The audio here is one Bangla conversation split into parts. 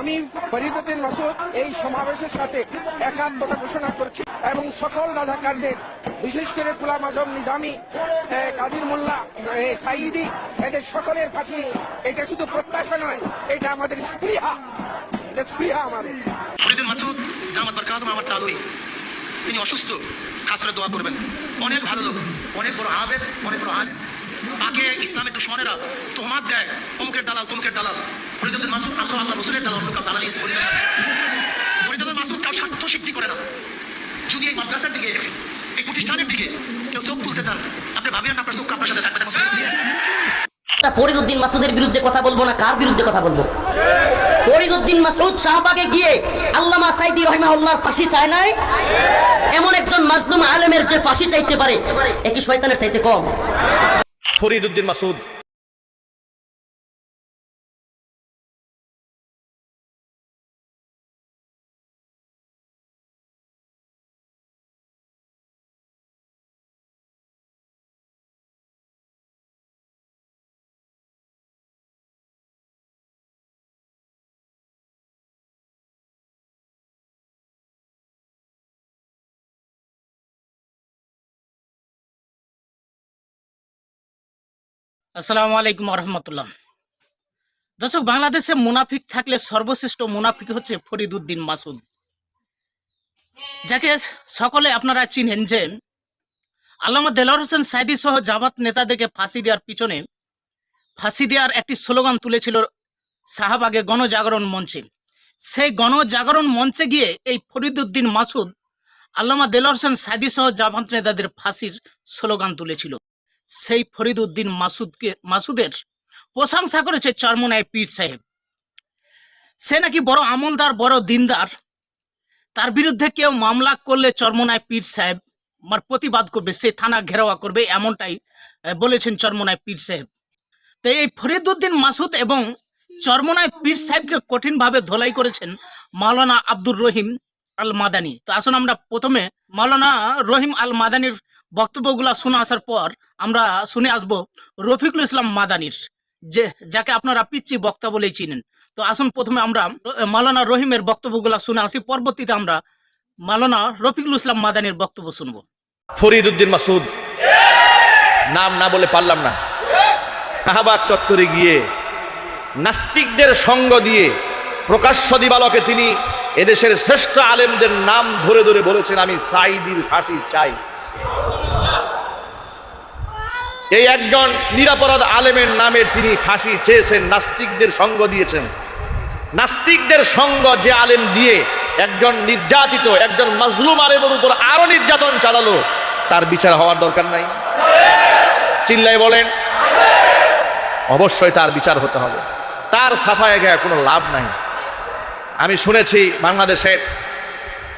আমি ফরিদুদ্দিন মাসুদ এই সমাবেশের সাথে একাত্মতা ঘোষণা করছি এবং সকল রাজাকারদের, বিশেষ করে গুলাম আজম, নিজামী কাদির মোল্লা সাইদি এদের সকলের কাছে এটা শুধু প্রত্যাশা নয়, এটা আমাদের স্পৃহা। স্পৃহা আমাদের। আমার তিনি অসুস্থ, খাসরে দোয়া করবেন। অনেক ভালো লোক, অনেক বড় আবেদ, অনেক বড় আলেম। তাকে ইসলামের দুশ্মনেরা তোহমাত দেয়, অমুকের দালাল, তমুকের দালাল। ফরিদুল মাসুদ আল্লাহ আল্লাহ রসুলের দালাল দালাল ফরিদুল মাসুদ। কাউ স্বার্থ সিদ্ধি করে না। যদি এই মাদ্রাসার দিকে, এই প্রতিষ্ঠানের দিকে কেউ চোখ তুলতে চান, আপনি ভাবিবেন আপনার চোখ আপনার সাথে থাকবে না ফরিদুদ্দিন মাসুদের বিরুদ্ধে কথা বলব না? কার বিরুদ্ধে কথা বলব? ফরিদুদ্দিন মাসুদ শাহবাগে গিয়ে আল্লামা সাইদি রহিমাহুল্লাহর ফাঁসি চায় নাই? এমন একজন মাজলুম আলেমের যে ফাঁসি চাইতে পারে একই শয়তানের চাইতে কম? ফরিদুদ্দিন মাসুদ। আসসালামু আলাইকুম রহমতুল্লাহ দর্শক, বাংলাদেশে মুনাফিক থাকলে সর্বশ্রেষ্ঠ মুনাফিক হচ্ছে ফরিদুদ্দিন মাসুদ। যাকে সকলে আপনারা চিনেন যে আল্লামা দেলার হোসেন সাইদি সহ জামাত নেতাদেরকে ফাঁসি দেওয়ার পিছনে, ফাঁসি দেওয়ার একটি স্লোগান তুলেছিল শাহবাগে গণজাগরণ মঞ্চে। সেই গণজাগরণ মঞ্চে গিয়ে এই ফরিদুদ্দিন মাসুদ আল্লামা দেলার হোসেন সাইদি সহ জামাত নেতাদের ফাঁসির স্লোগান তুলেছিল। সেই ফরিদউদ্দিন মাসুদকে, মাসুদের প্রশংসা করেছে চরমনায় পীর সাহেব। সে নাকি বড় আমলদার, বড় দিনদার। তার বিরুদ্ধে কেউ মামলা করলে চরমনায় পীর সাহেব আমার প্রতিবাদ করবে, সে থানা ঘেরাওয়া করবে, এমনটাই বলেছেন চরমনায় পীর সাহেব। তো এই ফরিদউদ্দিন মাসুদ এবং চরমনায় পীর সাহেবকে কঠিনভাবে ধোলাই করেছেন মাওলানা আব্দুর রহিম আল মাদানি তো আসুন আমরা প্রথমে মাওলানা রহিম আল মাদানির বক্তব্যগুলো শুনে আসার পর আমরা শুনে আসব রফিকুল ইসলাম মাদানির, যে, যাকে আপনারা পিচ্ছি বক্তা বলেই চিনেন। তো আসুন প্রথমে আমরা, মালানা রহিমের বক্তব্যগুলো শুনে আসি, পরবর্তীতে আমরা মালানা রফিকুল ইসলাম মাদানির বক্তব্য শুনব। ফরিদুদ্দিন মাসুদ। নাম না বলে পারলাম না। শাহবাগ চত্বরে গিয়ে, নাস্তিকদের সঙ্গ দিয়ে প্রকাশ্য দিবালকে তিনি এদেশের শ্রেষ্ঠ আলেমদের নাম ধরে ধরে বলেছেন, আমি সাইদির ফাঁসি চাই। এই একজন নিরাপরাধ আলেমের নামে তিনি ফাঁসি চেয়েছেন, নাস্তিকদের সঙ্গ দিয়েছেন। নাস্তিকদের সঙ্গ যে আলেম দিয়ে একজন নির্যাতিত, একজন মাজলুম আলেমের উপর আরও নির্যাতন চালালো, তার বিচার হওয়ার দরকার নাই। চিল্লাই বলেন, অবশ্যই তার বিচার হতে হবে। তার সাফায় গেয়ে কোনো লাভ নাই। আমি শুনেছি বাংলাদেশের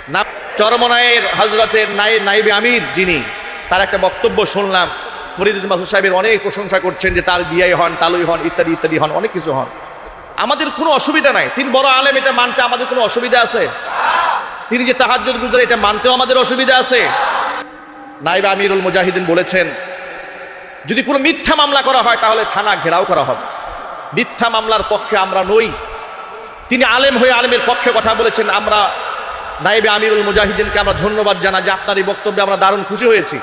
না চরমনায়ের হজরতের নাই, নাইবে আমির যিনি, তার একটা বক্তব্য শুনলাম। ফরিদ মাসুদ সাহেবের অনেক প্রশংসা করছেন যে তার বিয়াই হন, তালুই হন, ইত্যাদি ইত্যাদি হন, অনেক কিছু হন। আমাদের কোনো অসুবিধা নাই। তিনি বড় আলেম এটা মানতে আমাদের কোনো অসুবিধা আছে? তিনি যে তাহাজ্জুদ গুজরে, এটা মানতেও আমাদের অসুবিধা আছে। নাইবা আমিরুল মুজাহিদিন বলেছেন, যদি কোনো মিথ্যা মামলা করা হয়, তাহলে থানা ঘেরাও করা হবে। মিথ্যা মামলার পক্ষে আমরা নই। তিনি আলেম হয়ে আলেমের পক্ষে কথা বলেছেন, আমরা নাইবে আমিরুল মুজাহিদিনকে আমরা ধন্যবাদ জানা যে আপনার এই বক্তব্যে আমরা দারুণ খুশি হয়েছি।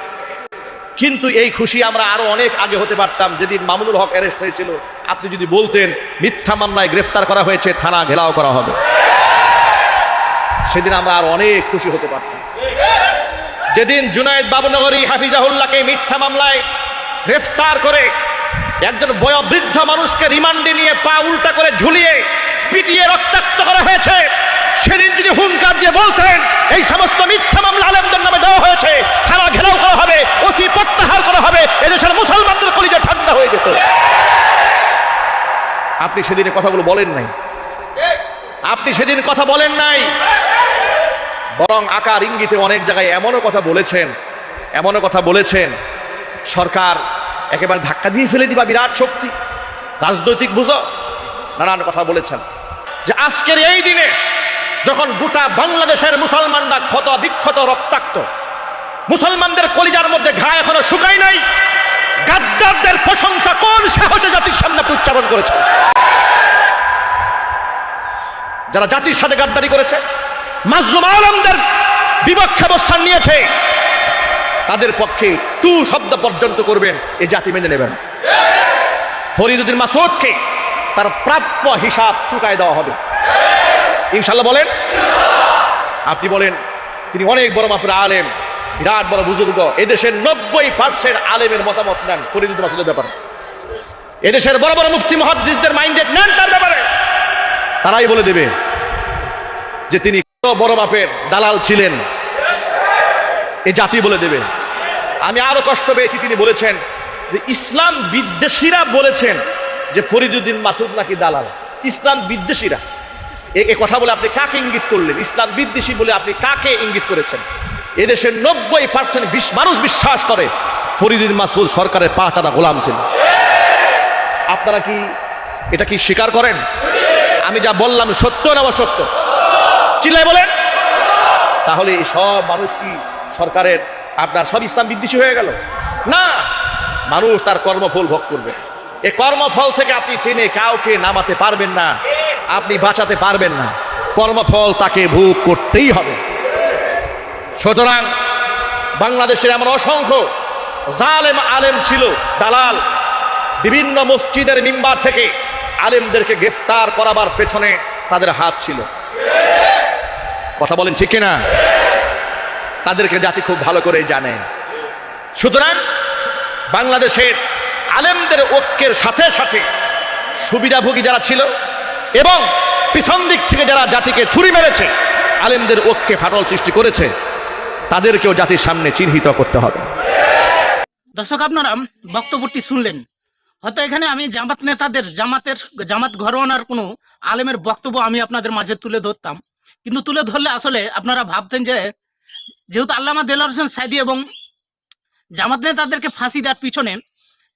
কিন্তু এই খুশি আমরা আরও অনেক আগে হতে পারতাম, যেদিন মামুনুল হক অ্যারেস্ট হয়েছিল। আপনি যদি বলতেন, মিথ্যা মামলায় গ্রেফতার করা হয়েছে, থানা ঘেরাও করা হবে। সেদিন আমরা আর অনেক খুশি হতে পারতাম। যেদিন জুনায়দ বাবুনগরী হাফিজাহুল্লাহকে মিথ্যা মামলায় গ্রেফতার করে একজন বয়োবৃদ্ধ মানুষকে রিমান্ডে নিয়ে পা উল্টা করে ঝুলিয়ে পিটিয়ে রক্তাক্ত করা হয়েছে। সেদিন যদি হুঙ্কার দিয়ে বলতেন, এই সমস্ত মিথ্যা মামলা আলেমদের নামে দেওয়া হয়েছে, থানা ঘেরাও করা হবে অতি প্রত্যাহার করা হবে, এদেশের মুসলমানদের কলিজে ঠান্ডা হয়ে যেত। আপনি সেদিনে কথাগুলো বলেন নাই। আপনি সেদিন কথা বলেন নাই। বরং আকার ইঙ্গিতে অনেক জায়গায় এমনও কথা বলেছেন, এমনও কথা বলেছেন, সরকার একেবারে ধাক্কা দিয়ে ফেলে দিবা বিরাট শক্তি, রাজনৈতিক বুঝো নানান কথা বলেছেন। যে আজকের এই দিনে যখন গোটা বাংলাদেশের মুসলমানরা ক্ষত বিক্ষত রক্তাক্ত, মুসলমানদের কলিজার মধ্যে ঘা এখনও শুকায় নাই, গাদ্দারদের প্রশংসা কোন সাহসে জাতির সামনে উচ্চারণ করেছে? যারা জাতির সাথে গাদ্দারি করেছে, মাজলুম আলমদের বিপক্ষে অবস্থান নিয়েছে, তাদের পক্ষে টু শব্দ পর্যন্ত করবেন এই জাতি মেনে নেবেন ফরিদুদ্দিন মাসুদকে তার প্রাপ্য হিসাব চুকায় দেওয়া হবে। ইনশাল্লাহ বলেন? আপনি বলেন, তিনি অনেক বড় মাপের আলেম, বিরাট বড় বুজুর্গ। এদেশের নব্বই পার্সেন্ট আলেমের মতামত নেন ফরিদুদ্দিন মাসুদের ব্যাপারে। এদেশের বড় বড় মুফতি, মহাদ্দিসদের মাইন্ডেড নেন তার ব্যাপারে। তারাই বলে দেবে যে তিনি বড় মাপের দালাল ছিলেন। এ জাতি বলে দেবে। আমি আরও কষ্ট পেয়েছি, তিনি বলেছেন যে ইসলাম বিদ্বেষীরা বলেছেন যে ফরিদুদ্দিন মাসুদ নাকি দালাল। ইসলাম বিদ্বেষীরা। এ- কথা বলে আপনি কাকে ইঙ্গিত করলেন? ইসলাম বিদ্বেষী বলে আপনি কাকে ইঙ্গিত করেছেন? এদেশের নব্বই পার্সেন্ট মানুষ বিশ্বাস করে। ফরিদুদ্দিন মাসুল সরকারের পা টানা গোলাম ছিল আপনারা কি এটা কি স্বীকার করেন? আমি যা বললাম সত্য না অসত্য? চিল্লাই বলেন। তাহলে সব মানুষ কি সরকারের আপনার সব ইসলাম বিদ্বেষী হয়ে গেল? না, মানুষ তার কর্মফল ভোগ করবে। এই কর্মফল থেকে আপনি চেনে কাউকে নামাতে পারবেন না, আপনি বাঁচাতে পারবেন না। কর্মফল তাকে ভোগ করতেই হবে। সুতরাং বাংলাদেশের এমন অসংখ্য জালেম আলেম ছিল, দালাল, বিভিন্ন মসজিদের মিম্বার থেকে আলেমদেরকে গ্রেফতার করাবার পেছনে তাদের হাত ছিল। কথা বলেন ঠিক কিনা? তাদেরকে জাতি খুব ভালো করে জানে। সুতরাং বাংলাদেশের আলেমদের ঐক্যের সাথে সাথে সুবিধাভোগী যারা ছিল এবং পিছন দিক থেকে যারা জাতিকে ছুরি মেরেছে, আলেমদের ঐক্যে ফাটল সৃষ্টি করেছে, তাদেরকেও জাতির সামনে চিহ্নিত করতে হবে। দর্শক, আপনারা বক্তব্যটি শুনলেন। হয়তো এখানে আমি জামাত নেতাদের, জামাতের, জামাত ঘরোয়ানার কোনো আলেমের বক্তব্য আমি আপনাদের মাঝে তুলে ধরতাম। কিন্তু তুলে ধরলে আসলে আপনারা ভাবতেন যে, যেহেতু আল্লামা দেলার হোসেন সাইদি এবং জামাত নেতাদেরকে ফাঁসি দেওয়ার পিছনে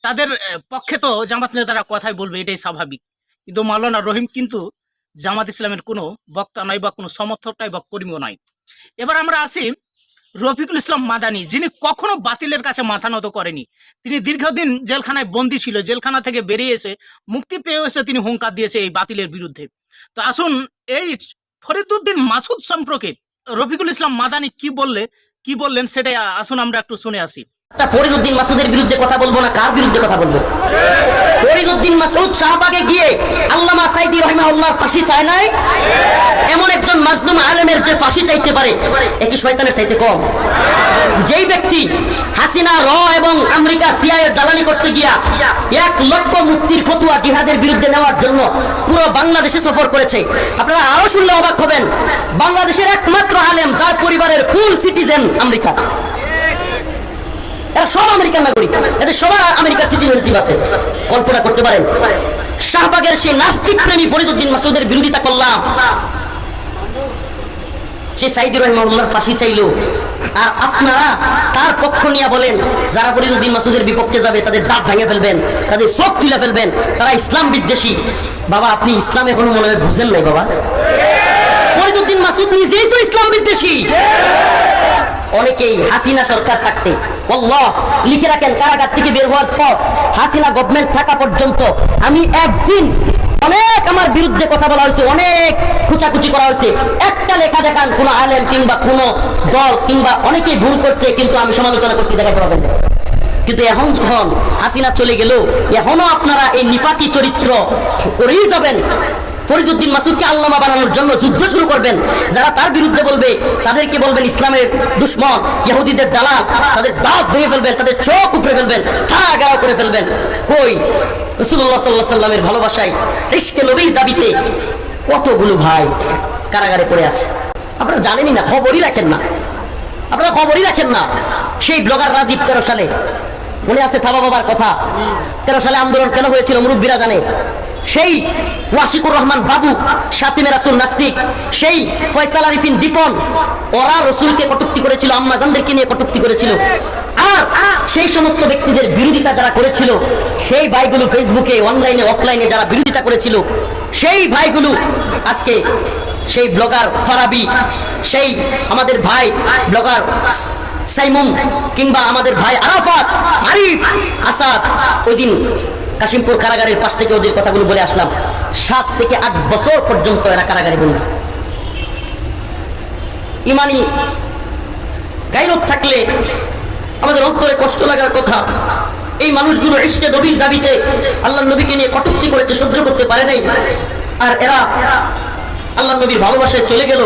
তাদের পক্ষে তো জামাত নেতারা কথাই বলবে, এটাই স্বাভাবিক। কিন্তু মাওলানা রহিম কিন্তু জামাত ইসলামের কোনো বক্তা নয় বা কোনো সমর্থক নয় বা কর্মীও নয় এবার আমরা আসি রফিকুল ইসলাম মাদানি, যিনি কখনো বাতিলের কাছে মাথা নত করেনি। তিনি দীর্ঘদিন জেলখানায় বন্দি ছিল, জেলখানা থেকে বেরিয়ে এসে মুক্তি পেয়ে এসে তিনি হুঙ্কার দিয়েছে এই বাতিলের বিরুদ্ধে। তো আসুন এই ফরিদুদ্দিন মাসুদ সম্পর্কে রফিকুল ইসলাম মাদানি কি বললে, কি বললেন সেটাই আসুন আমরা একটু শুনে আসি। তা ফরিদুদ্দিন মাসুদের বিরুদ্ধে কথা বলব না? কার বিরুদ্ধে কথা বলব? ফরিদুদ্দিন মাসুদ শাহবাগে গিয়ে সাইদি ফাঁসি চায় নাই? এমন একজন যে ফাঁসি চাইতে পারে একই শয়তানের চাইতে কম? যেই ব্যক্তি হাসিনা, র এবং আমেরিকা সিআইয়ের দালালি করতে গিয়া এক লক্ষ মুক্তির ফতুয়া জিহাদের বিরুদ্ধে নেওয়ার জন্য পুরো বাংলাদেশে সফর করেছে। আপনারা আরও শুনলে অবাক হবেন, বাংলাদেশের একমাত্র আলেম, যার পরিবারের ফুল সিটিজেন আমেরিকা। এরা সব আমেরিকান নাগরিক। এদের সবার আমেরিকার সিটিজেনশিপ আছে। কল্পনা করতে পারেন। শাহবাগের সেই নাস্তিক প্রেমী ফরিদুদ্দিন মাসুদের বিরোধিতা করলাম। সে ফাঁসি চাইলো। আর আপনারা তার পক্ষ নিয়ে বলেন, যারা ফরিদুদ্দিন মাসুদের বিপক্ষে যাবে, তাদের দাঁত ভেঙে ফেলবেন, তাদের চোখ তুলে ফেলবেন। তারা ইসলাম বিদ্বেষী। বাবা, আপনি ইসলাম এখনও মনে হয় বুঝেন নাই, বাবা। ফরিদুদ্দিন মাসুদ নিজেই তো ইসলাম বিদ্বেষী। অনেকেই হাসিনা সরকার থাকতে। লিখে রাখেন কারাগার থেকে বের হওয়ার পর হাসিনা গভর্নমেন্ট থাকা পর্যন্ত আমি একদিন অনেক আমার বিরুদ্ধে কথা বলা হয়েছে, অনেক খুচাকুচি করা হয়েছে। একটা লেখা দেখান, কোনো আলেম কিংবা কোনো দল কিংবা অনেকেই ভুল করছে, কিন্তু আমি সমালোচনা করছি দেখাতে পারবেন। কিন্তু এখন যখন হাসিনা চলে গেল, এখনও আপনারা এই নিফাকি চরিত্র করেই যাবেন। ফরিদুদ্দিন মাসুদকে আল্লামা বানানোর জন্য যুদ্ধ শুরু করবেন। যারা তার বিরুদ্ধে বলবে, তাদেরকে বলবেন ইসলামের দুশ্মন, ইহুদিদের দালাল, তাদের দাঁত ভেঙে ফেলবেন, তাদের চোখ উপরে ফেলবেন থানা গাও করে ফেলবেন। কই? রসুল্লাহ সাল্লাহ সাল্লামের ভালোবাসায় ইস্কে নবীর দাবিতে কতগুলো ভাই কারাগারে পড়ে আছে। আপনারা জানেনই না, খবরই রাখেন না। আপনারা খবরই রাখেন না। সেই ব্লগার রাজীব তেরো সালে, মনে আছে থাবা বাবার কথা? তেরো সালে আন্দোলন কেন হয়েছিল, মুরব্বীরা জানে। সেই ওয়াসিকুর রহমান বাবু সাতিমে রাসুল নাস্তিক, সেই ফয়সাল আরিফিন দীপন, ওরা রসুলকে কটুক্তি করেছিল আম্মাজানদেরকে নিয়ে কটুক্তি করেছিল। আর সেই সমস্ত ব্যক্তিদের বিরোধিতা যারা করেছিল, সেই ভাইগুলো ফেসবুকে, অনলাইনে, অফলাইনে যারা বিরোধিতা করেছিল, সেই ভাইগুলো আজকে সেই ব্লগার ফারাবি, সেই আমাদের ভাই ব্লগার সাইমুম, কিংবা আমাদের ভাই আরাফাত, আরিফ আসাদ, ওই দিন কাশিমপুর কারাগারের পাশ থেকে ওদের কথাগুলো বলে আসলাম। সাত থেকে আট বছর পর্যন্ত এরা কারাগারে বন্দী। ইমানি গাইরত থাকলে আমাদের অন্তরে কষ্ট লাগার কথা। এই মানুষগুলো ইস্কে নবীর দাবিতে আল্লাহ নবীকে নিয়ে কটূক্তি করেছে, সহ্য করতে পারে নাই। আর এরা আল্লাহ নবীর ভালোবাসায় চলে গেল।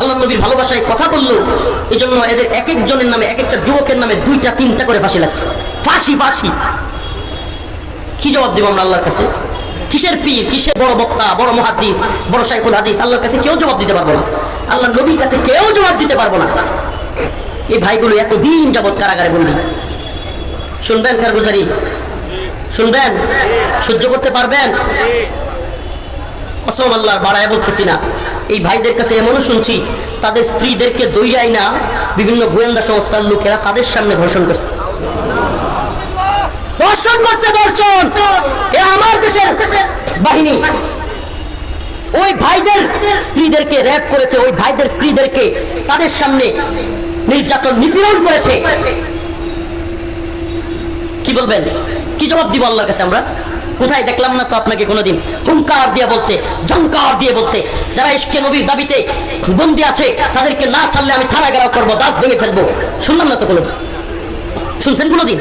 আল্লাহ নবীর ভালোবাসায় কথা বলল। এই জন্য এদের এক একজনের নামে, এক একটা যুবকের নামে দুইটা, তিনটা করে ফাঁসি লাগছে। ফাঁসি ফাঁসি। কি জবাব দেবো আমরা আল্লাহর কাছে? কিসের পীর, কিসের বড় বক্তা, বড় মহাদিস বড় শাইখুল হাদিস? আল্লাহর কাছে কেউ জবাব দিতে পারব না। আল্লাহ নবীর কাছে কেউ জবাব দিতে পারব না। এই ভাইগুলো এতদিন যাবৎ কারাগারে বন্দি। শুনবেন কারগুজারি? শুনবেন? সহ্য করতে পারবেন? কসম আল্লাহ বাড়ায় বলতেছি না। এই ভাইদের কাছে এমনও শুনছি, তাদের স্ত্রীদেরকে দইরাই না, বিভিন্ন গোয়েন্দা সংস্থার লোকেরা তাদের সামনে ধর্ষণ করছে। ধর্ষণ করছে ধর্ষণ এ আমার দেশের বাহিনী। ওই ভাইদের স্ত্রীদেরকে র্যাপ করেছে, ওই ভাইদের স্ত্রীদেরকে তাদের সামনে নির্যাতন, নিপীড়ন করেছে। কি বলবেন? কি জবাব দিব আল্লাহর কাছে আমরা? কোথায় দেখলাম না তো আপনাকে কোনোদিন? হুঙ্কার দিয়ে বলতে জঙ্কার দিয়ে বলতে। যারা ইস্কে নবীর দাবিতে বন্দি আছে, তাদেরকে না ছাড়লে আমি থানা গেরাও করব, দাঁত ভেঙে ফেলব। শুনলাম না তো কোনোদিন? শুনছেন কোনোদিন?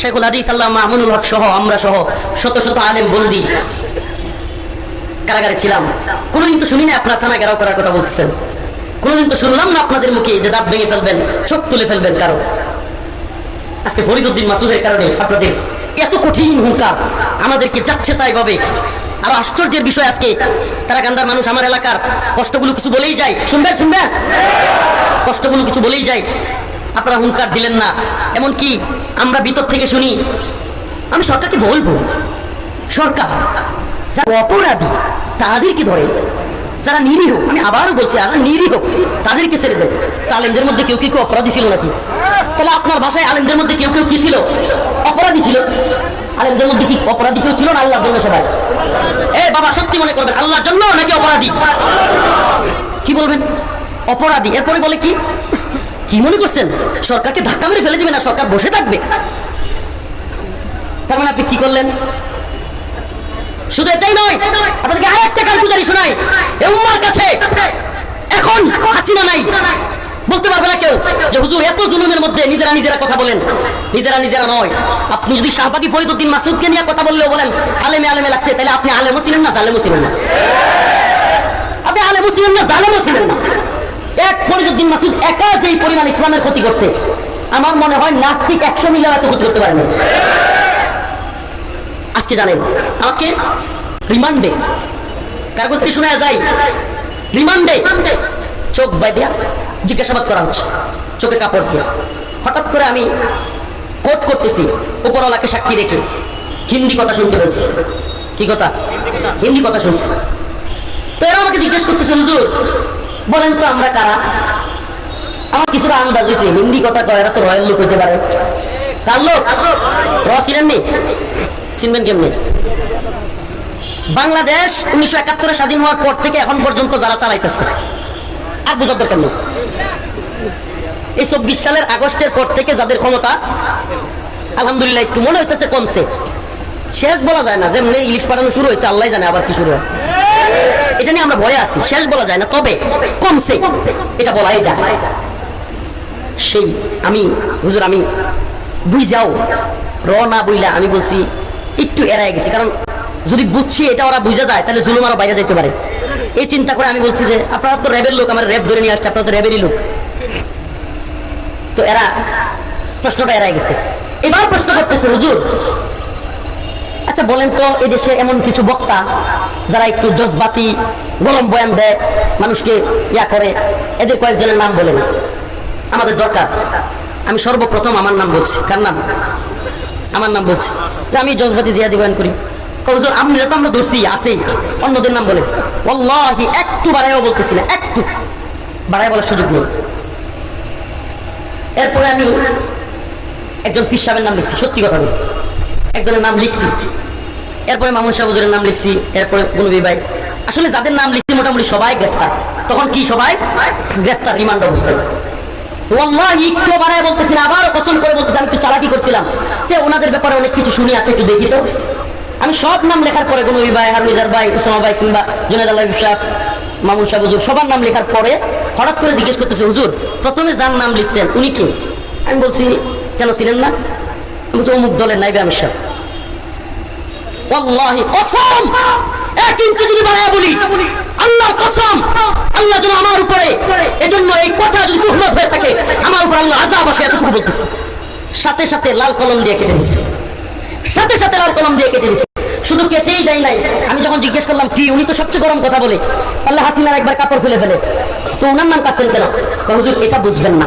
শেখুল হাদিস, আল্লাহ মামুনুল হক সহ, আমরা সহ শত শত আলেম বন্দি কারাগারে ছিলাম। কোনোদিন তো শুনি না আপনার থানা গেরাও করার কথা বলতেছেন। কোনোদিন তো শুনলাম না আপনাদের মুখে যে দাঁত ভেঙে ফেলবেন, চোখ তুলে ফেলবেন কারও। আজকে ফরিদুদ্দিন মাসুদের কারণে আপনাদের এত কঠিন হুঙ্কার আমাদেরকে যাচ্ছে তাই ভাবে। আরও আশ্চর্যের বিষয় আজকে তারা গান্ধার মানুষ আমার এলাকার কষ্টগুলো কিছু বলেই যায়। শুনবেন শুনবেন? কষ্টগুলো কিছু বলেই যায়। আপনারা হুঙ্কার দিলেন না। এমন কি আমরা ভিতর থেকে শুনি, আমি সরকারকে বলব, সরকার, যারা অপরাধী, তাদেরকে ধরে। যারা নিরীহ, আমি আবারও বলছি আর নিরীহ, তাদেরকে ছেড়ে দেন। তা আলেমদের মধ্যে কেউ কি কেউ অপরাধী ছিল নাকি? তাহলে আপনার ভাষায় আলেমদের মধ্যে কেউ কেউ কি ছিল? অপরাধী ছিল। আলেমদের মধ্যে কি অপরাধী কেউ ছিল না আল্লাহর জন্য সবাই? এ বাবা, সত্যি মনে করবেন, আল্লাহর জন্য নাকি অপরাধী? কি বলবেন? অপরাধী। এরপরে বলে কি? কি মনে করছেন? সরকারকে ধাক্কা মেরে ফেলে দিবে না? সরকার বসে থাকবে। তার মানে আপনি কি করলেন? শুধু এটাই নয়, আপনাদেরকে আরেকটা কারগুজারি শোনাই। এ উম্মার কাছে। এখন হাসিনা নাই। বলতে পারবে না কেউ যে হুজুর, এত জুলুমের মধ্যে নিজেরা নিজেরা কথা বলেন। নিজেরা নিজেরা নয়। আপনি যদি শাহবাগি ফরিদুদ্দিন মাসুদকে নিয়ে কথা বললেও বলেন, আলেমে আলেমে লাগছে, তাহলে আপনি আলেমও ছিলেন না, জালেমও ছিলেন না। আপনি আলেমও ছিলেন না, জালেমও ছিলেন না। এক ফরিদুদ্দিন মাসুদ একা যেই পরিমাণ ইসলামের ক্ষতি করছে, আমার মনে হয় নাস্তিক একশো মিলিয়ন এত ক্ষতি করতে পারে না। আজকে জানেন, আমাকে রিমান্ডে কাগজটি শোনা যায়? রিমান্ডে চোখ বাইদিয়া জিজ্ঞাসাবাদ করা হচ্ছে, চোখে কাপড় দিয়ে। হঠাৎ করে আমি কোট করতেছি, উপরওয়ালাকে সাক্ষী রেখে হিন্দি কথা শুনতে পেয়েছি কি কথা? হিন্দি কথা শুনছি। তো এরা আমাকে জিজ্ঞেস করতেছে, হুজুর বলেন তো আমরা কারা? আমার কিছুটা আন্দাজ হয়েছে, হিন্দি কথা কয়, এরা তো রয়্যাল লোক হইতে পারে। কার লোক? র ছিলেন নি চিনবেন কেমনি? বাংলাদেশ উনিশশো একাত্তরে স্বাধীন হওয়ার পর থেকে এখন পর্যন্ত যারা চালাইতেছে, আর বোঝার দরকার নেই। এই চব্বিশ সালের আগস্টের পর থেকে যাদের ক্ষমতা, আলহামদুলিল্লাহ একটু মনে হইতেছে কমছে। শেষ বলা যায় না, যেমনি ইলিশ পাঠানো শুরু হয়েছে আল্লাহ জানে আবার কি শুরু হয়। এটা নিয়ে আমরা ভয়ে আছি। শেষ বলা যায় না, তবে কমছে এটা বলাই যায়। সেই আমি, হুজুর আমি বুঝ যাও র না বুঝলা আমি বলছি, একটু এড়াই গেছি। কারণ যদি বুঝছি এটা ওরা বুঝা যায়, তাহলে জুলুম আরও বাইরে যেতে পারে। এই চিন্তা করে আমি বলছি যে, আপনারা তো র্যাবের লোক, আমার র্যাব ধরে নিয়ে আসছে, আপনারা তো র্যাবেরই লোক। তো এরা প্রশ্নটা এড়াই গেছে। এবার প্রশ্ন করতেছে, হুজুর আচ্ছা বলেন তো, এই দেশে এমন কিছু বক্তা যারা একটু জজবাতি, গরম বয়ান দেয়, মানুষকে ইয়া করে, এদের কয়েকজনের নাম বলেন। আমাদের দরকার। আমি সর্বপ্রথম আমার নাম বলছি। কার নাম? আমার নাম বলছি। যে আমি জজবাতি জিয়াদি বয়ান করি। কবজর আপনি তো আমরা ধরছি আছে অন্যদের নাম বলে ওল্লাহি একটু বাড়াইও বলতেছি না, একটু। বাড়াই বলার সুযোগ নেই। এরপরে আমি একজন পীর সাহেবের নাম লিখছি, সত্যি কথা বলি। একজনের নাম লিখছি। এরপরে মামুন শাহ নাম লিখছি, এরপরে গুনবি ভাই। আসলে যাদের নাম লিখছি মোটামুটি সবাই গ্রেফতার। তখন কি সবাই? গ্রেফতার, রিমান্ড মামুন সাহেব হুজুর, সবার নাম লেখার পরে হঠাৎ করে জিজ্ঞেস প্রথমে যার নাম লিখছেন, উনি কে? আমি বলছি, কেন ছিলেন না? আমি বলছি, অমুক দলের নাইবে আমি সাহেব। ওয়াল্লাহি কসম। ইঞ্চি যদি বলি আল্লাহ কসম, আল্লাহ যেন আমার উপরে, এজন্য এই কথা যদি হয়ে থাকে, আমার উপর আল্লাহ আসে এতটুকু সাথে সাথে লাল কলম দিয়ে কেটে দিছে সাথে সাথে লাল কলম দিয়ে কেটে দিছে শুধু কেটেই দেয় নাই। আমি যখন জিজ্ঞেস করলাম, কি? উনি তো সবচেয়ে গরম কথা বলে। আল্লাহ হাসিনার একবার কাপড় খুলে ফেলে। তো ওনার নাম কাটছেন কেন? হুজুর, এটা বুঝবেন না।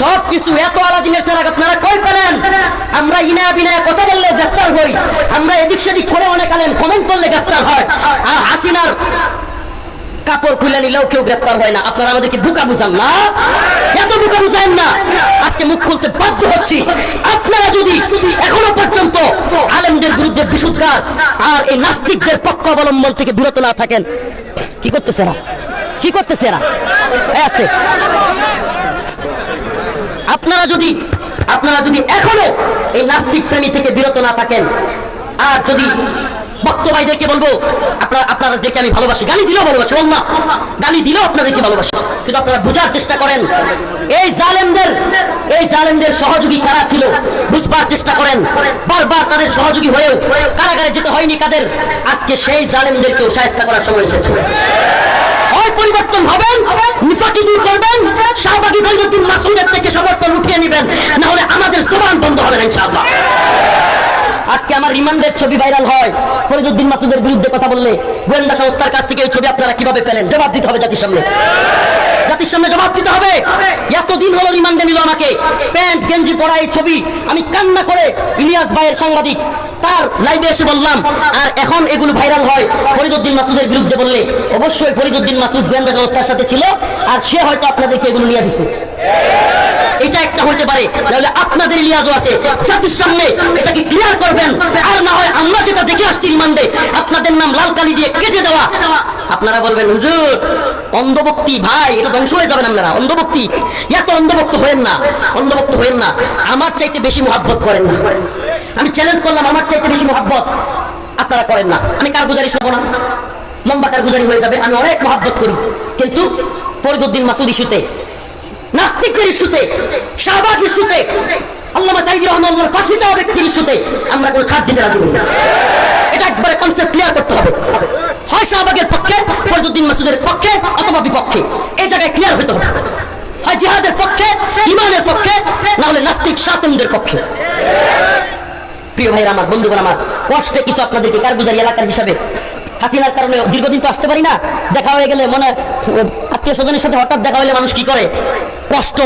সব কিছু এত আলাদিনের চেরাগ আপনারা কই পেলেন? আমরা ইনা বিনায় কথা বললে গ্রেফতার হই। আমরা এদিক সেদিক করে অনেক আলেন কমেন্ট করলে গ্রেফতার হয়। আর হাসিনার কাপড় খুলে নিলেও কেউ গ্রেফতার হয় না। আপনারা আমাদেরকে বুকা বুঝান না? এত বুকা বুঝান না। আজকে মুখ খুলতে বাধ্য হচ্ছি। আপনারা যদি এখনও পর্যন্ত আলেমদের বিরুদ্ধে বিশুদ্ধার আর এই নাস্তিকদের পক্ষ অবলম্বন থেকে বিরত না থাকেন, কি করতেছে এরা? কি করতেছে এরা? আস্তে। আপনারা যদি আপনারা যদি এখনও এই নাস্তিক প্রেমী থেকে বিরত না থাকেন, আর যদি ভক্ত ভাইদেরকে বলব, আপনারা আপনারা দেখে আমি ভালোবাসি, গালি দিলেও ভালোবাসি না, গালি দিলেও আপনাদেরকে ভালোবাসি, কিন্তু আপনারা বোঝার চেষ্টা করেন, এই জালেমদের এই জালেমদের সহযোগী কারা ছিল, বুঝবার চেষ্টা করেন, বারবার তাদের সহযোগী হয়েও কারাগারে যেতে হয়নি কাদের, আজকে সেই জালেমদেরকেও সাহায্য করার সময় এসেছে। হয় পরিবর্তন হবেন, নিফাকি দূর করবেন, শাহবাগী ফরিদুদ্দিন মাসুদের থেকে সমর্থন উঠিয়ে নেবেন না হলে আমাদের জবান বন্ধ হবে না, ইনশাআল্লাহ। আজকে আমার রিমান্ডের ছবি ভাইরাল হয়। ফরিদুদ্দিন মাসুদের বিরুদ্ধে কথা বললে গোয়েন্দা সংস্থার কাছ থেকে এই ছবি আপনারা কীভাবে পেলেন? জবাব দিতে হবে জাতির সামনে। জাতির সামনে জবাব দিতে হবে। এতদিন হলো রিমান্ডে নিল আমাকে। প্যান্ট, গেঞ্জি পরা এই ছবি আমি কান্না করে ইলিয়াস ভাইয়ের সাংবাদিক তার লাইভে এসে বললাম, আর এখন এগুলো ভাইরাল হয়। ফরিদুদ্দিন মাসুদের বিরুদ্ধে বললে, অবশ্যই ফরিদুদ্দিন মাসুদ গোয়েন্দা সংস্থার সাথে ছিল, আর সে হয়তো আপনাদেরকে এগুলো নিয়ে দিছে। এটা একটা হইতে পারে। তাহলে আপনাদের ইলিয়াজও আছে। জাতির সামনে এটাকে ক্লিয়ার করবেন। আর না হয় আমরা যেটা দেখে আসছি রিমান্ডে, আপনাদের নাম লাল কালি দিয়ে কেটে দেওয়া। আপনারা বলবেন, হুজুর, অন্ধভক্তি, ভাই, এটা ধ্বংস হয়ে যাবেন আপনারা। অন্ধভক্তি, এত অন্ধভক্ত হয়েন না। অন্ধভক্ত হয়েন না। আমার চাইতে বেশি মহাব্বত করেন না। আমি চ্যালেঞ্জ করলাম, আমার চাইতে বেশি মহাব্বত আপনারা করেন না। আমি কার গুজারি শোবো না? লম্বা কার গুজারি হয়ে যাবে। আমি অনেক মহাব্বত করি। কিন্তু ফরিদুদ্দিন মাসুদ ইস্যুতে নাস্তিকদের ইস্যুতে, শাহবাজ ইস্যুতে, আল্লামা সাইদি রহমানুল্লাহর ফাঁসি চাওয়া ব্যক্তির ইস্যুতে আমরা কোনো ছাড় দিতে রাজি এটা একবারে কনসেপ্ট ক্লিয়ার করতে হবে। হয় শাহবাগের পক্ষে ফরিদুদ্দিন মাসুদের পক্ষে অথবা বিপক্ষে। এই জায়গায় ক্লিয়ার হতে হবে। হয় জিহাদের পক্ষে, ইমানের পক্ষে না হলে নাস্তিক সাতমদের পক্ষে। প্রিয় ভাইরা আমার বন্ধুগণ, আমার কষ্টে কিছু আপনাদেরকে কারগুজারি এলাকার হিসাবে হাসিনার কারণে দীর্ঘদিন তো আসতে পারি না। দেখা হয়ে গেলে মনে, আত্মীয় স্বজনের সাথে হঠাৎ দেখা হলে মানুষ কি করে? কষ্ট,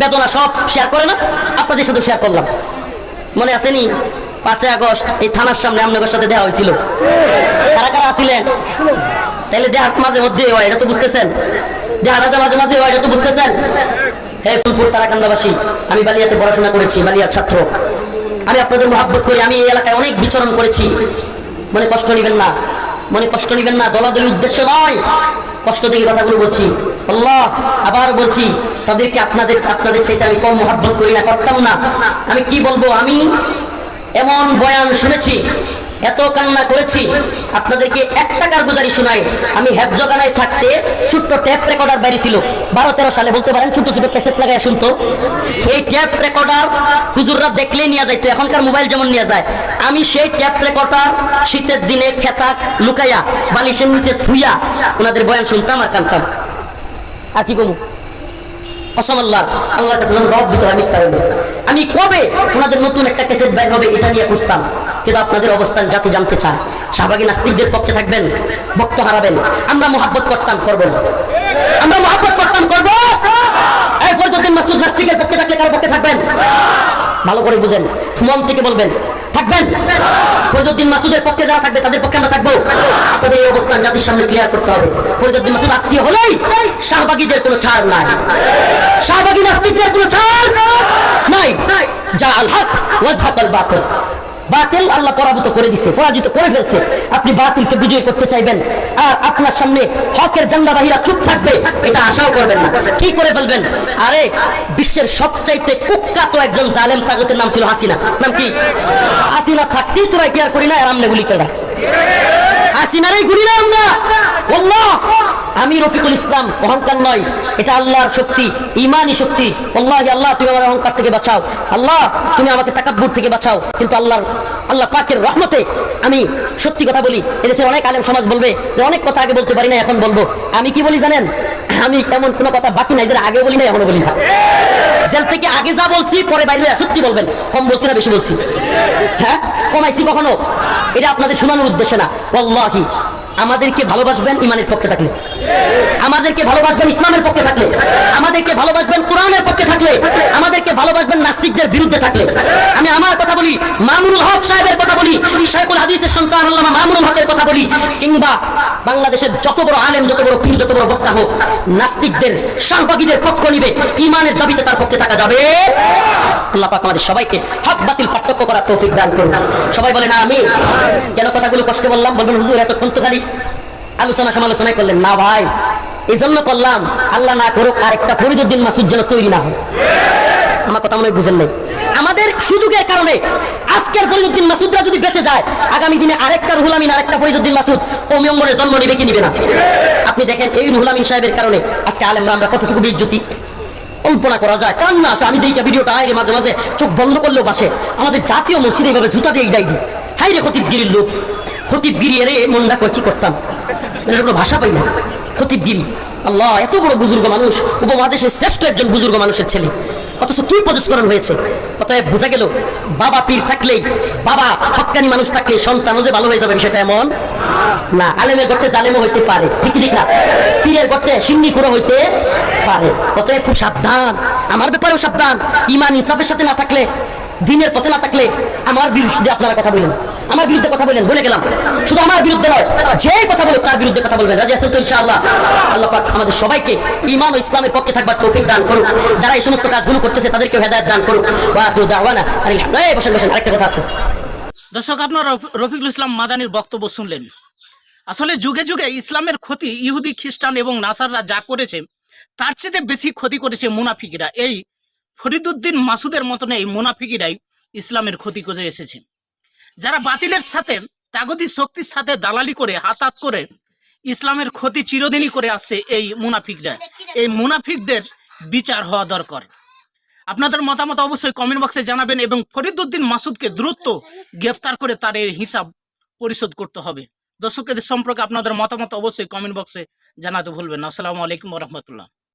বেদনা সব শেয়ার করে না? আপনাদের সাথে শেয়ার করলাম। মনে আসেনি পাঁচই আগস্ট এই থানার সামনে আপনাদের সাথে দেখা হয়েছিল। কারা কারা আসিলেন তাহলে দেহাত মাঝে মধ্যে হয়, এটা তো বুঝতেছেন? দেহাটা যে মাঝে মাঝে হয়, এটা তো বুঝতেছেন? হে ফুলপুর তারাকান্দাবাসী, আমি বালিয়াতে পড়াশোনা করেছি, বালিয়ার ছাত্র। আমি আপনাদের মহাব্বত করি, আমি এই এলাকায় অনেক বিচরণ করেছি। মনে কষ্ট নেবেন না। মনে কষ্ট নেবেন না দলাদলি উদ্দেশ্য নয়। কষ্ট থেকে কথাগুলো বলছি। আল্লাহ, আবার বলছি, তাদেরকে আপনাদের আপনাদের চাইতে আমি কম মহাব্বত করি না, করতাম না। আমি কি বলব? আমি এমন বয়ান শুনেছি এত কান্না করেছি, আপনাদেরকে এক টাকার গুজারি শোনাই, আমি হেফজগানায় থাকতে ছোট্ট ট্যাপ রেকর্ডার বাইরে ছিল। বারো, তেরো সালে বলতে পারেন, ছোট ছোট ক্যাসেট লাগাই শুনতো। সেই ট্যাপ রেকর্ডার হুজুররা দেখলে নিয়ে যাইতো, এখনকার মোবাইল যেমন নিয়ে যায়। আমি সেই ট্যাপ রেকর্ডার শীতের দিনে খেতা লুকাইয়া, বালিশের নিচে থুইয়া ওনাদের বয়ান শুনতাম আর কানতাম। আর কি কমু? কসম আল্লাহ, আল্লাহর রব দিতে আমি কবে ওনাদের নতুন একটা ক্যাসেট বের হবে এটা নিয়ে খুঁজতাম? কিন্তু আপনাদের অবস্থান জাতি জানতে চায়। শাহবাগী নাস্তিকদের পক্ষে থাকবেন ভক্ত হারাবেন। আমরা মহাব্বত করতাম করব না। আমরা মহাব্বত করতাম করব? পর্যন্ত ফরিদুদ্দিন মাসুদ নাস্তিকের পক্ষে থাকলে কারও পক্ষে থাকবেন? ভালো করে বুঝেন মন থেকে বলবেন, থাকবেন? ফরিদুদ্দিন মাসুদের পক্ষে যারা থাকবে, তাদের পক্ষে আমরা থাকব। আপনাদের এই অবস্থান জাতির সামনে ক্লিয়ার করতে হবে। ফরিদুদ্দিন মাসুদ আত্মীয় হলেই শাহবাগীদের কোনো ছাড় নাই। শাহবাগী নাস্তিকদের কোনো ছাড় নাই। যা আল হক ওয়াজহাকাল বাতিল। বাতিল আল্লাহ পরাভূত করে দিছে, পরাজিত করে ফেলছে। আপনি বাতিলকে বিজয় করতে চাইবেন, আর আপনার সামনে হকের জান্ডাবাহীরা চুপ থাকবে, এটা আশাও করবেন না। কি করে ফেলবেন? আরে, বিশ্বের সবচাইতে কুখ্যাত একজন জালেম তাগতের নাম ছিল হাসিনা। নাম কি? হাসিনা থাকতেই তোরা কেয়ার করি না আর আমনে গুলি করে। হাসিনারই গুলি না আমরা। আমি রফিকুল ইসলাম, অহংকার নয়। এটা আল্লাহর শক্তি, ইমানই শক্তি। আল্লাহ আল্লাহ, তুমি আমার অহংকার থেকে বাঁচাও। আল্লাহ, তুমি আমাকে তাকাব্বুর থেকে বাঁচাও। কিন্তু আল্লাহর, আল্লাহ পাকের রহমতে আমি সত্যি কথা বলি, এদেশের অনেক আলেম সমাজ বলবে যে অনেক কথা আগে বলতে পারি না এখন বলব। আমি কি বলি জানেন? আমি এমন কোনো কথা বাকি নাই যেটা আগে বলি না এখনও বলি না। জেল থেকে আগে যা বলছি, পরে বাইরে সত্যি বলবেন। কম বলছি না, বেশি বলছি। হ্যাঁ? কমাইছি কখনো? এটা আপনাদের শোনানোর উদ্দেশ্যে না। ওয়াল্লাহি আমাদেরকে ভালোবাসবেন ইমানের পক্ষে থাকলে। আমাদেরকে ভালোবাসবেন ইসলামের পক্ষে থাকলে। আমাদেরকে ভালোবাসবেন কোরআনের পক্ষে থাকলে। আমাদেরকে ভালোবাসবেন নাস্তিকদের বিরুদ্ধে থাকলে। আমি আমার কথা বলি, মামুনুল হক সাহেবের কথা বলি শেখুল হাদিসের সন্তান আল্লামা মামুনুল হকের কথা বলি, কিংবা বাংলাদেশের যত বড় আলেম, যত বড় পীর, যত বড় বক্তা হোক, নাস্তিকদের শাহবাগীদের পক্ষ নিবে, ইমানের দাবিতে তার পক্ষে থাকা যাবে। আল্লাহ পাক আমাদের সবাইকে হক বাতিল পার্থক্য করার তৌফিক দান করুন। সবাই বলেন আমি কেন কথাগুলো কষ্ট বললাম, বলবেন, হুজুর, এতক্ষণ তো খালি আলোচনা সমালোচনায় করলেন, না ভাই এই জন্য করলাম, আল্লাহ না করুক আর একটা ফরিদুদ্দিন মাসুদ যেন তৈরি না হয়। আমার কথা মনে বুঝেন নাই। আমাদের সুযোগের কারণে আজকের ফরিদুদ্দিন মাসুদরা যদি বেঁচে যায়, আগামী দিনে আরেকটা রুহুল আমিন, আরেকটা ফরিদুদ্দিন মাসুদ কমি অঙ্গনে জন্ম নেবে কি নিবে না? আপনি দেখেন, এই রুহুল আমিন সাহেবের কারণে আজকে আলেমরা আমরা কতটুকু বিজ্যোতি কল্পনা করা যায়, কান্না আসে, আমি দেখি ভিডিওটা আয় মাঝে মাঝে চোখ বন্ধ করলেও বাসে। আমাদের জাতীয় মসজিদ এইভাবে জুতা দিয়ে ডাইডি হাই রে খতিবগিরির লোক খতিবগিরি এরে মনটা করে কি করতাম? এর কোনো ভাষা পাই না। খতিবগিরি আল্লাহ, এত বড় বুজুর্গ মানুষ, উপমহাদেশের শ্রেষ্ঠ একজন বুজুর্গ মানুষের ছেলে। অথচ কি প্রতিস্করণ হয়েছে? অতএব বোঝা গেল, বাবা পীর থাকলেই, বাবা হক্কানি মানুষ থাকলে সন্তানও যে ভালো হয়ে যাবে বিষয়টা এমন না। আলেমের গর্তে জালেমও হইতে পারে, ঠিক ঠিক না? পীরের গর্তে সিন্নি করে হইতে পারে। অতএব খুব সাবধান, আমার ব্যাপারেও সাবধান। ইমান ইনসাফের সাথে না থাকলে, দিনের পথে না থাকলে আমার বিরুদ্ধে আপনারা কথা বলেন। আমার বিরুদ্ধে কথা বলেন বলে গেলাম। শুধু আমার বিরুদ্ধে নয়, যে কথা বলে তার বিরুদ্ধে কথা বলবেন। রাজি আছেন তো ইনশাআল্লাহ? আল্লাহ পাক আমাদের সবাইকে ইমান ও ইসলামের পক্ষে থাকবার তৌফিক দান করুক। যারা এই সমস্ত কাজগুলো করতেছে তাদেরকে হেদায়েত দান করুক। ওয়া আখিরু দাওয়ানা আলহামদুলিল্লাহ বসেন বসেন, আরেকটা কথা আছে। দর্শক, আপনারা রফিকুল ইসলাম মাদানির বক্তব্য শুনলেন। আসলে যুগে যুগে ইসলামের ক্ষতি ইহুদি, খ্রিস্টান এবং নাসাররা যা করেছে, তার চেয়ে বেশি ক্ষতি করেছে মুনাফিকিরা। এই ফরিদুদ্দিন মাসুদের মতন এই মুনাফিকিরাই ইসলামের ক্ষতি করে এসেছে। যারা বাতিলের সাথে, তাগতি শক্তির সাথে দালালি করে হাত হাত করে, ইসলামের ক্ষতি চিরদিনই করে আসছে এই মুনাফিকরা। এই মুনাফিকদের বিচার হওয়া দরকার। আপনাদের মতামত অবশ্যই কমেন্ট বক্সে জানাবেন এবং ফরিদুদ্দিন মাসুদকে দ্রুত গ্রেফতার করে তার এর হিসাব পরিশোধ করতে হবে। দর্শকদের সম্পর্কে আপনাদের মতামত অবশ্যই কমেন্ট বক্সে জানাতে ভুলবেন আসসালামু আলাইকুম রহমতুল্লাহ।